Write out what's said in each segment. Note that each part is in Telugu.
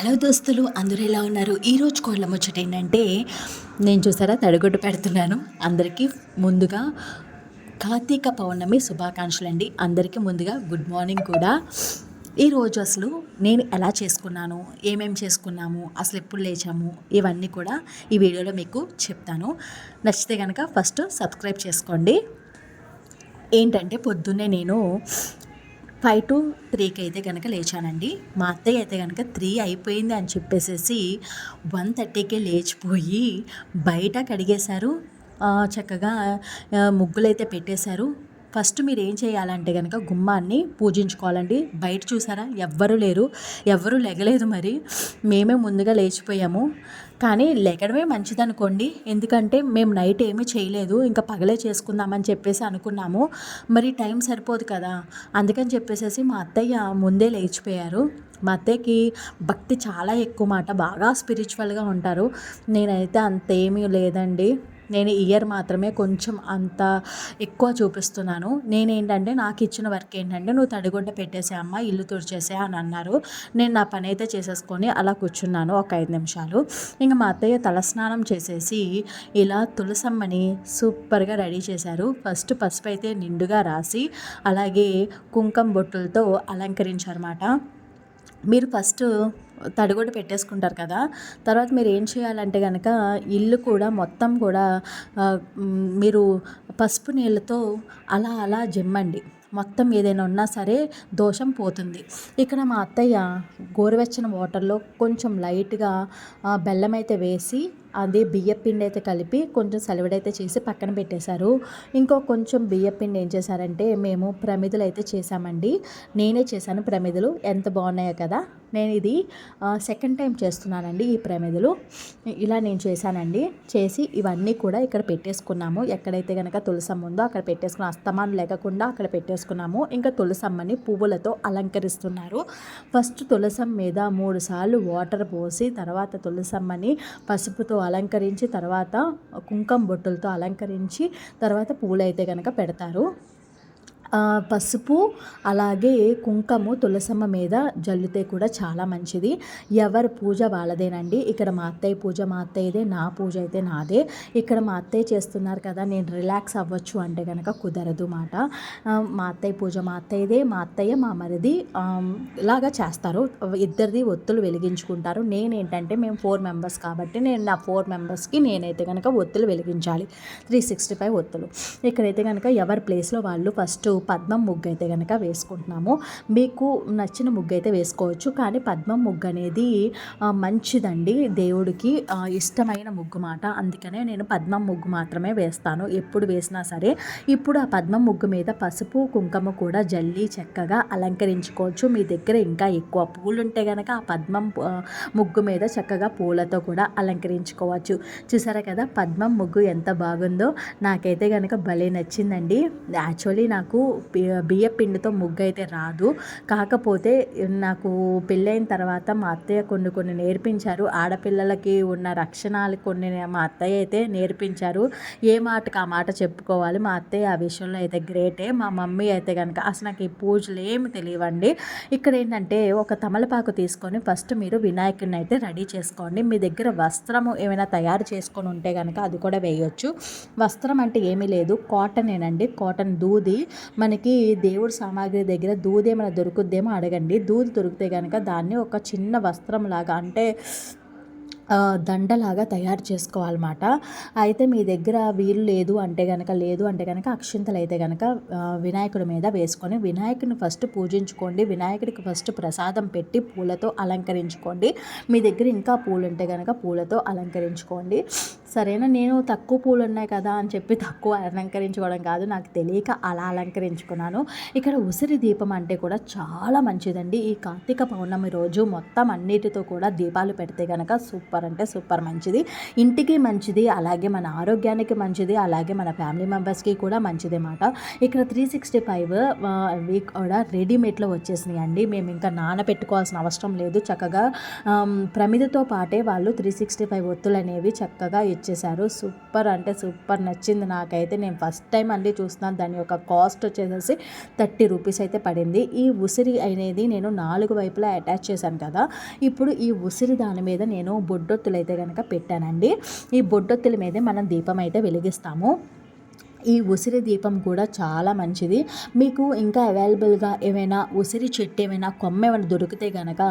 హలో దోస్తులు అందరూ ఎలా ఉన్నారు? ఈరోజు కోళ్ళ ముచ్చట ఏంటంటే నేను చూసారా తడిగొట్టు పెడుతున్నాను. అందరికీ ముందుగా కార్తీక పౌర్ణమి శుభాకాంక్షలు అండి అందరికీ ముందుగా గుడ్ మార్నింగ్ కూడా. ఈరోజు అసలు నేను ఎలా చేసుకున్నాను? ఏమేమి చేసుకున్నాము? అసలు ఎప్పుడు లేచాము? ఇవన్నీ కూడా ఈ వీడియోలో మీకు చెప్తాను. నచ్చితే కనుక ఫస్ట్ సబ్స్క్రైబ్ చేసుకోండి. ఏంటంటే పొద్దున్నే నేను ఫైవ్ టు త్రీకి అయితే కనుక లేచానండి. మా అత్తయ్య అయితే కనుక త్రీ అయిపోయింది అని చెప్పేసేసి వన్ థర్టీకే లేచిపోయి బయట కడిగేశారు. చక్కగా ముగ్గులైతే పెట్టేశారు. ఫస్ట్ మీరు ఏం చేయాలంటే కనుక గుమ్మాన్ని పూజించుకోవాలండి. బయట చూసారా? ఎవ్వరు లేరు. ఎవ్వరు లెగలేదు మరి. మేమే ముందుగా లేచిపోయాము. కానీ లెగడమే మంచిదనుకోండి. ఎందుకంటే మేము నైట్ ఏమీ చేయలేదు. ఇంకా పగలే చేసుకుందామని చెప్పేసి అనుకున్నాము. మరి టైం సరిపోదు కదా. అందుకని చెప్పేసి మా అత్తయ్య ముందే లేచిపోయారు. మా అత్తయ్యకి భక్తి చాలా ఎక్కువ మాట. బాగా స్పిరిచువల్గా ఉంటారు. నేనైతే అంతేమీ లేదండి. నేను ఇయర్ మాత్రమే కొంచెం అంత ఎక్కువ చూపిస్తున్నాను. నేనేంటంటే నాకు ఇచ్చిన వర్క్ ఏంటంటే నువ్వు తడిగుడ్డ పెట్టేసే అమ్మ ఇల్లు తుడిచేసే అని అన్నారు. నేను నా పని అయితే చేసేసుకొని అలా కూర్చున్నాను ఒక ఐదు నిమిషాలు. ఇంకా మా అత్తయ్య తలస్నానం చేసేసి ఇలా తులసమ్మని సూపర్గా రెడీ చేశారు. ఫస్ట్ పసుపు అయితే నిండుగా రాసి అలాగే కుంకం బొట్టులతో అలంకరించారన్నమాట. మీరు ఫస్ట్ తడిగొడ్డు పెట్టేసుకుంటారు కదా తర్వాత మీరు ఏం చేయాలంటే కనుక ఇల్లు కూడా మొత్తం కూడా మీరు పసుపు నీళ్ళతో అలా అలా జిమ్మండి. మొత్తం ఏదైనా ఉన్నా సరే దోషం పోతుంది. ఇక్కడ మా అత్తయ్య గోరువెచ్చని వాటర్లో కొంచెం లైట్గా బెల్లం అయితే వేసి అదే బియ్యపిండి అయితే కలిపి కొంచెం సలివిడైతే చేసి పక్కన పెట్టేశారు. ఇంకో కొంచెం బియ్యపిండి ఏం చేశారంటే మేము ప్రమిదలు అయితే చేశామండి. నేనే చేశాను ప్రమిదలు. ఎంత బాగున్నాయో కదా. నేను ఇది సెకండ్ టైం చేస్తున్నానండి ఈ ప్రమిదలు. ఇలా నేను చేశానండి. చేసి ఇవన్నీ కూడా ఇక్కడ పెట్టేసుకున్నాము. ఎక్కడైతే కనుక తులసమ్మ ఉందో అక్కడ పెట్టేసుకున్న అస్తమానం లేకుండా అక్కడ పెట్టేసుకున్నాము. ఇంకా తులసమ్మని పువ్వులతో అలంకరిస్తున్నారు. ఫస్ట్ తులసం మీద మూడు సార్లు వాటర్ పోసి తర్వాత తులసమ్మని పసుపుతో అలంకరించి తర్వాత కుంకుమ బొట్టులతో అలంకరించి తర్వాత పూలైతే కనుక పెడతారు. పసుపు అలాగే కుంకము తులసమ్మ మీద జల్లితే కూడా చాలా మంచిది. ఎవరి పూజ వాళ్ళదేనండి. ఇక్కడ మా అత్తయ్య పూజ మా అత్తయ్యదే నా పూజ అయితే నాదే. ఇక్కడ మా అత్తయ్య చేస్తున్నారు కదా నేను రిలాక్స్ అవ్వచ్చు అంటే కనుక కుదరదు మాట. మా అత్తయ్య పూజ మా అత్తయ్యదే మా అత్తయ్య మా మరిది లాగా ఇలాగా చేస్తారు. ఇద్దరిది ఒత్తులు వెలిగించుకుంటారు. నేనేంటంటే మేము ఫోర్ మెంబర్స్ కాబట్టి నేను నా ఫోర్ మెంబర్స్కి నేనైతే కనుక ఒత్తులు వెలిగించాలి. త్రీ సిక్స్టీ ఫైవ్ ఒత్తులు. ఇక్కడైతే కనుక ఎవరి ప్లేస్లో వాళ్ళు ఫస్ట్ పద్మం ముగ్గు అయితే కనుక వేసుకుంటున్నాము. మీకు నచ్చిన ముగ్గు అయితే వేసుకోవచ్చు. కానీ పద్మం ముగ్గు అనేది మంచిదండి దేవుడికి ఇష్టమైన ముగ్గు మాట అందుకనే నేను పద్మం ముగ్గు మాత్రమే వేస్తాను. ఎప్పుడు వేసినా సరే. ఇప్పుడు ఆ పద్మం ముగ్గు మీద పసుపు కుంకుమ కూడా జల్లి చక్కగా అలంకరించుకోవచ్చు. మీ దగ్గర ఇంకా ఎక్కువ పూలు ఉంటే కనుక ఆ పద్మం ముగ్గు మీద చక్కగా పూలతో కూడా అలంకరించుకోవచ్చు. చూసారా కదా పద్మం ముగ్గు ఎంత బాగుందో. నాకైతే కనుక భలే నచ్చిందండి. యాక్చువల్లీ నాకు బియ్య పిండితో ముగ్గు అయితే రాదు. కాకపోతే నాకు పెళ్ళైన తర్వాత మా అత్తయ్య కొన్ని కొన్ని నేర్పించారు. ఆడపిల్లలకి ఉన్న రక్షణలు కొన్ని మా అత్తయ్య అయితే నేర్పించారు. ఏ మాటకు ఆ మాట చెప్పుకోవాలి? మా అత్తయ్య ఆ విషయంలో అయితే గ్రేటే. మా మమ్మీ అయితే కనుక అసలు నాకు ఈ పూజలు ఏమి తెలియవండి. ఇక్కడ ఏంటంటే ఒక తమలపాకు తీసుకొని ఫస్ట్ మీరు వినాయకుడిని అయితే రెడీ చేసుకోండి. మీ దగ్గర వస్త్రము ఏమైనా తయారు చేసుకొని ఉంటే కనుక అది కూడా వేయొచ్చు. వస్త్రం అంటే ఏమీ లేదు. కాటన్ ఏనండి. కాటన్ దూది మనకి దేవుడి సామాగ్రి దగ్గర దూది ఏమైనా దొరుకుద్దేమో అడగండి. దూది దొరికితే కనుక దాన్ని ఒక చిన్న వస్త్రం లాగా అంటే దండలాగా తయారు చేసుకోవాలన్నమాట. అయితే మీ దగ్గర వీలు లేదు అంటే కనుక లేదు అంటే కనుక అక్షింతలు అయితే కనుక వినాయకుడి మీద వేసుకొని వినాయకుడిని ఫస్ట్ పూజించుకోండి. వినాయకుడికి ఫస్ట్ ప్రసాదం పెట్టి పూలతో అలంకరించుకోండి. మీ దగ్గర ఇంకా పూలు ఉంటే కనుక పూలతో అలంకరించుకోండి. సరేనా నేను తక్కువ పూలు ఉన్నాయి కదా అని చెప్పి తక్కువ అలంకరించుకోవడం కాదు నాకు తెలియక అలా అలంకరించుకున్నాను. ఇక్కడ ఉసిరి దీపం అంటే కూడా చాలా మంచిదండి. ఈ కార్తీక పౌర్ణమి రోజు మొత్తం అన్నిటితో కూడా దీపాలు పెడితే కనుక సూపర్ అంటే సూపర్ మంచిది. ఇంటికి మంచిది అలాగే మన ఆరోగ్యానికి మంచిది అలాగే మన ఫ్యామిలీ మెంబర్స్కి కూడా మంచిది అన్నమాట ఇక్కడ త్రీ సిక్స్టీ ఫైవ్ అవి కూడా రెడీమేడ్లో వచ్చేసినాయి అండి. మేము ఇంకా నానబెట్టుకోవాల్సిన అవసరం లేదు. చక్కగా ప్రమిదతో పాటే వాళ్ళు త్రీ సిక్స్టీ ఫైవ్ ఒత్తులు అనేవి చక్కగా ఇచ్చేశారు. సూపర్ అంటే సూపర్ నచ్చింది నాకైతే. నేను ఫస్ట్ టైం అండి చూస్తున్నాను. దాని యొక్క కాస్ట్ వచ్చేసేసి థర్టీ రూపీస్ అయితే పడింది. ఈ ఉసిరి అనేది నేను నాలుగు వైపులా అటాచ్ చేశాను కదా. ఇప్పుడు ఈ ఉసిరి దాని మీద నేను బొడ్డొత్తులు అయితే కనుక పెట్టానండి. ఈ బొడ్డొత్తుల మీదే మనం దీపం అయితే వెలిగిస్తాము. ఈ ఉసిరి దీపం కూడా చాలా మంచిది. మీకు ఇంకా అవైలబుల్గా ఏమైనా ఉసిరి చెట్టు ఏమైనా కొమ్మ ఏమైనా దొరికితే కనుక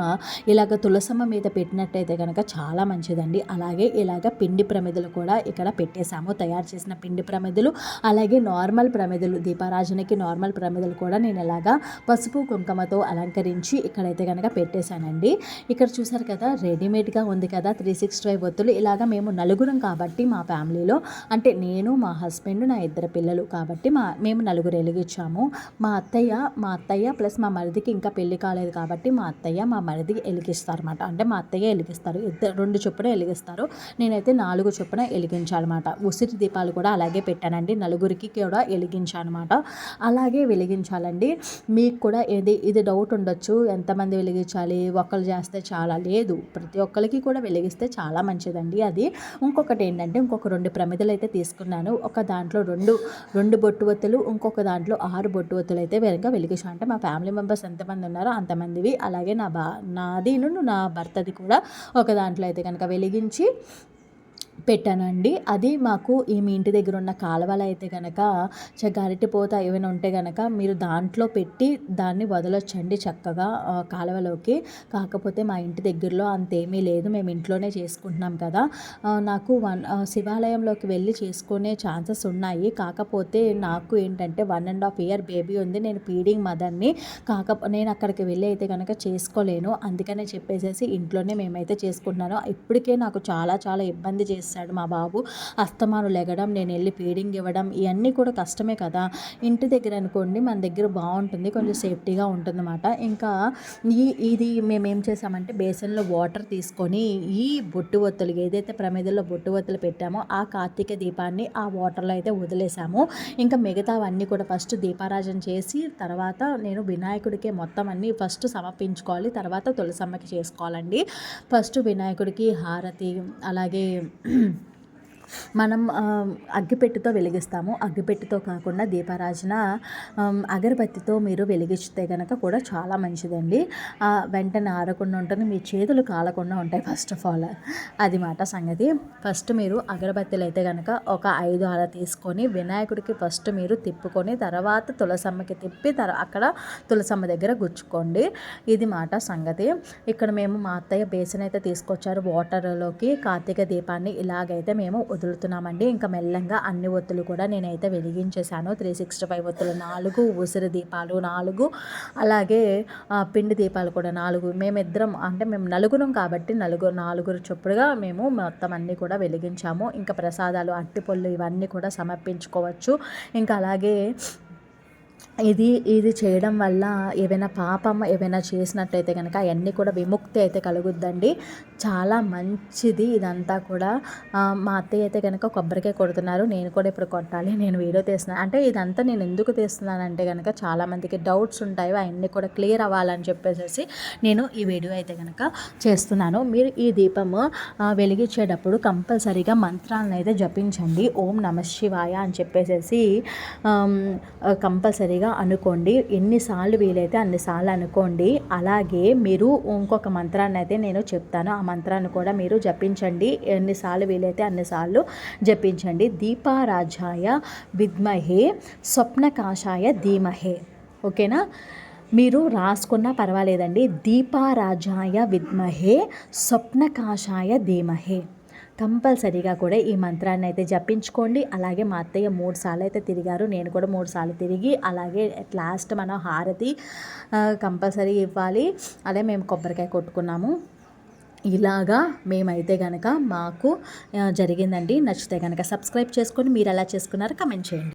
ఇలాగ తులసమ్మ మీద పెట్టినట్టయితే కనుక చాలా మంచిదండి. అలాగే ఇలాగ పిండి ప్రమిదలు కూడా ఇక్కడ పెట్టేశాము. తయారు చేసిన పిండి ప్రమిదలు అలాగే నార్మల్ ప్రమిదలు దీపారాజనకి నార్మల్ ప్రమిదలు కూడా నేను ఇలాగా పసుపు కుంకుమతో అలంకరించి ఇక్కడైతే కనుక పెట్టేశానండి. ఇక్కడ చూసారు కదా రెడీమేడ్గా ఉంది కదా త్రీ సిక్స్ ఫైవ్ ఒత్తులు. ఇలాగ మేము నలుగురం కాబట్టి మా ఫ్యామిలీలో అంటే నేను మా హస్బెండ్ నా ఇద్దరు ఇద్దరు పిల్లలు కాబట్టి మా మేము నలుగురు వెలిగించాము మా అత్తయ్య మా అత్తయ్య ప్లస్ మా మరిదికి ఇంకా పెళ్ళి కాలేదు కాబట్టి మా అత్తయ్య మా మరిది వెలిగిస్తారు అనమాట అంటే మా అత్తయ్య వెలిగిస్తారు ఇద్దరు రెండు చొప్పున వెలిగిస్తారు నేనైతే నాలుగు చొప్పున వెలిగించాలన్నమాట ఉసిరి దీపాలు కూడా అలాగే పెట్టానండి. నలుగురికి కూడా వెలిగించానమాట అలాగే వెలిగించాలండి. మీకు కూడా ఇది ఇది డౌట్ ఉండొచ్చు. ఎంతమంది వెలిగించాలి? ఒకళ్ళు చేస్తే చాలా లేదు. ప్రతి ఒక్కరికి కూడా వెలిగిస్తే చాలా మంచిదండి అది. ఇంకొకటి ఏంటంటే ఇంకొక రెండు ప్రమిదలు అయితే తీసుకున్నాను. ఒక దాంట్లో రెండు రెండు బొట్టు వత్తులు ఇంకొక దాంట్లో ఆరు బొట్టు వత్తులు అయితే వెనక వెలిగించాను అంటే మా ఫ్యామిలీ మెంబర్స్ ఎంతమంది ఉన్నారో అంతమందివి. అలాగే నా బా నాది నా భర్తది కూడా ఒక దాంట్లో అయితే కనుక వెలిగించి పెట్టానండి. అది మాకు ఈ మీ ఇంటి దగ్గర ఉన్న కాలువలు అయితే కనుక చ ఏమైనా ఉంటే కనుక మీరు దాంట్లో పెట్టి దాన్ని వదలొచ్చండి చక్కగా కాలువలోకి. కాకపోతే మా ఇంటి దగ్గరలో అంతేమీ లేదు. మేము ఇంట్లోనే చేసుకుంటున్నాం కదా. నాకు వన్ శివాలయంలోకి వెళ్ళి చేసుకునే ఛాన్సెస్ ఉన్నాయి. కాకపోతే నాకు ఏంటంటే one and half year baby ఉంది. నేను ఫీడింగ్ మదర్ని. కాకపో నేను అక్కడికి వెళ్ళి అయితే కనుక చేసుకోలేను. అందుకనే చెప్పేసేసి ఇంట్లోనే మేమైతే చేసుకుంటున్నాను. ఇప్పటికే నాకు చాలా చాలా ఇబ్బంది చేస్తాడు మా బాబు. అస్తమాను లెగడం నేను వెళ్ళి ఫీడింగ్ ఇవ్వడం ఇవన్నీ కూడా కష్టమే కదా. ఇంటి దగ్గర అనుకోండి మన దగ్గర బాగుంటుంది కొంచెం సేఫ్టీగా ఉంటుందన్నమాట. ఇంకా ఈ ఇది మేము ఏం చేసామంటే బేసన్లో వాటర్ తీసుకొని ఈ బొట్టు ఒత్తులు ఏదైతే ప్రమిదల్లో బొట్టు ఒత్తులు పెట్టామో ఆ కార్తీక దీపాన్ని ఆ వాటర్లో అయితే వదిలేసాము. ఇంకా మిగతావన్నీ కూడా ఫస్ట్ దీపారాజన చేసి తర్వాత నేను వినాయకుడికే మొత్తం అన్నీ ఫస్ట్ సమర్పించుకోవాలి. తర్వాత తులసమ్మకి చేసుకోవాలండి. ఫస్ట్ వినాయకుడికి హారతి అలాగే mm మనం అగ్గిపెట్టెతో వెలిగిస్తాము. అగ్గిపెట్టెతో కాకుండా దీపారాజన అగరబత్తితో మీరు వెలిగిస్తే కనుక కూడా చాలా మంచిదండి. వెంటనే ఆరకుండా ఉంటుంది. మీ చేతులు కాలకుండా ఉంటాయి ఫస్ట్ ఆఫ్ ఆల్. అది మాట సంగతి. ఫస్ట్ మీరు అగరబత్తిలు అయితే కనుక ఒక ఐదు అలా తీసుకొని వినాయకుడికి ఫస్ట్ మీరు తిప్పుకొని తర్వాత తులసమ్మకి తిప్పి తర అక్కడ తులసమ్మ దగ్గర గుచ్చుకోండి. ఇది మాట సంగతి. ఇక్కడ మేము మా అత్తయ్య బేసిన్ అయితే తీసుకొచ్చారు వాటర్లోకి కార్తీక దీపాన్ని. ఇలాగైతే మేము వదులుతున్నామండి. ఇంకా మెల్లంగా అన్ని ఒత్తులు కూడా నేనైతే వెలిగించేశాను. త్రీ సిక్స్టీ ఫైవ్ ఒత్తులు నాలుగు ఉసిరి దీపాలు నాలుగు అలాగే పిండి దీపాలు కూడా నాలుగు. మేమిద్దరం అంటే మేము నలుగురం కాబట్టి నలుగురు నాలుగురు చొప్పుడుగా మేము మొత్తం అన్నీ కూడా వెలిగించాము. ఇంకా ప్రసాదాలు అట్టిపళ్ళు ఇవన్నీ కూడా సమర్పించుకోవచ్చు. ఇంకా అలాగే ఇది ఇది చేయడం వల్ల ఏవైనా పాపం ఏవైనా చేసినట్టయితే కనుక అవన్నీ కూడా విముక్తి అయితే కలుగుద్దండి. చాలా మంచిది ఇదంతా కూడా. మా అత్తయ్య అయితే కనుక కొబ్బరికాయ కొడుతున్నారు. నేను కూడా ఇప్పుడు కొట్టాలి నేను వీడియో తీస్తున్నాను అంటే ఇదంతా నేను ఎందుకు తీస్తున్నానంటే కనుక చాలామందికి డౌట్స్ ఉంటాయి. అవన్నీ కూడా క్లియర్ అవ్వాలని చెప్పేసి నేను ఈ వీడియో అయితే కనుక చేస్తున్నాను. మీరు ఈ దీపము వెలిగించేటప్పుడు కంపల్సరీగా మంత్రాలను అయితే జపించండి. ఓం నమ శివాయ అని చెప్పేసి కంపల్సరీగా అనుకోండి ఎన్నిసార్లు వీలైతే అన్నిసార్లు అనుకోండి అలాగే మీరు ఇంకొక మంత్రాన్ని అయితే నేను చెప్తాను. ఆ మంత్రాన్ని కూడా మీరు జపించండి. ఎన్నిసార్లు వీలైతే అన్నిసార్లు జపించండి. దీపారాజాయ విద్మహే స్వప్నకాషాయ ధీమహే. ఓకేనా? మీరు రాసుకున్నా పర్వాలేదండి. దీపారాజాయ విద్మహే స్వప్నకాషాయ ధీమహే. కంపల్సరీగా కూడా ఈ మంత్రాన్ని అయితే జపించుకోండి. అలాగే మా అత్తయ్య మూడు సార్లు అయితే తిరిగారు. నేను కూడా మూడు సార్లు తిరిగి అలాగే అట్ లాస్ట్ మనం హారతి కంపల్సరీ ఇవ్వాలి. అదే మేము కొబ్బరికాయ కొట్టుకున్నాము. ఇలాగా మేమైతే కనుక మాకు జరిగిందండి. నచ్చితే కనుక సబ్స్క్రైబ్ చేసుకొని మీరు ఎలా చేసుకున్నారో కమెంట్ చేయండి.